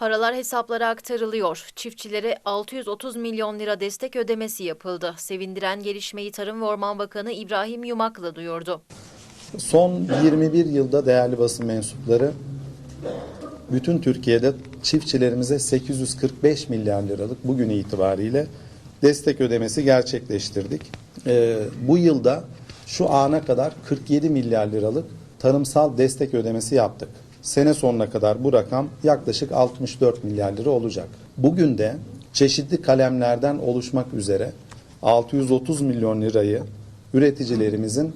Paralar hesaplara aktarılıyor. Çiftçilere 630 milyon lira destek ödemesi yapıldı. Sevindiren gelişmeyi Tarım ve Orman Bakanı İbrahim Yumaklı duyurdu. Son 21 yılda değerli basın mensupları bütün Türkiye'de çiftçilerimize 845 milyar liralık bugün itibariyle destek ödemesi gerçekleştirdik. Ee, bu yılda şu ana kadar 47 milyar liralık tarımsal destek ödemesi yaptık. Sene sonuna kadar bu rakam yaklaşık 64 milyar lira olacak. Bugün de çeşitli kalemlerden oluşmak üzere 630 milyon lirayı üreticilerimizin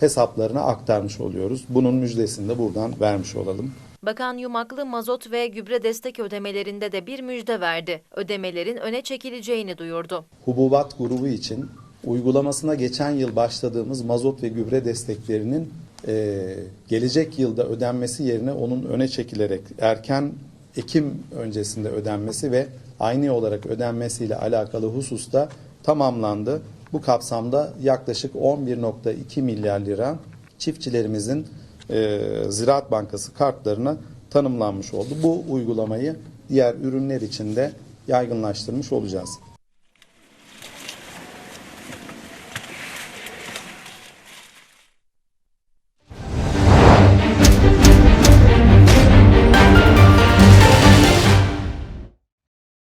hesaplarına aktarmış oluyoruz. Bunun müjdesini de buradan vermiş olalım. Bakan Yumaklı mazot ve gübre destek ödemelerinde de bir müjde verdi. Ödemelerin öne çekileceğini duyurdu. Hububat grubu için uygulamasına geçen yıl başladığımız mazot ve gübre desteklerinin eee, gelecek yılda ödenmesi yerine onun öne çekilerek erken Ekim öncesinde ödenmesi ve aynı olarak ödenmesiyle alakalı hususta tamamlandı. Bu kapsamda yaklaşık 11.2 milyar lira çiftçilerimizin eee, Ziraat Bankası kartlarına tanımlanmış oldu. Bu uygulamayı diğer ürünler için de yaygınlaştırmış olacağız.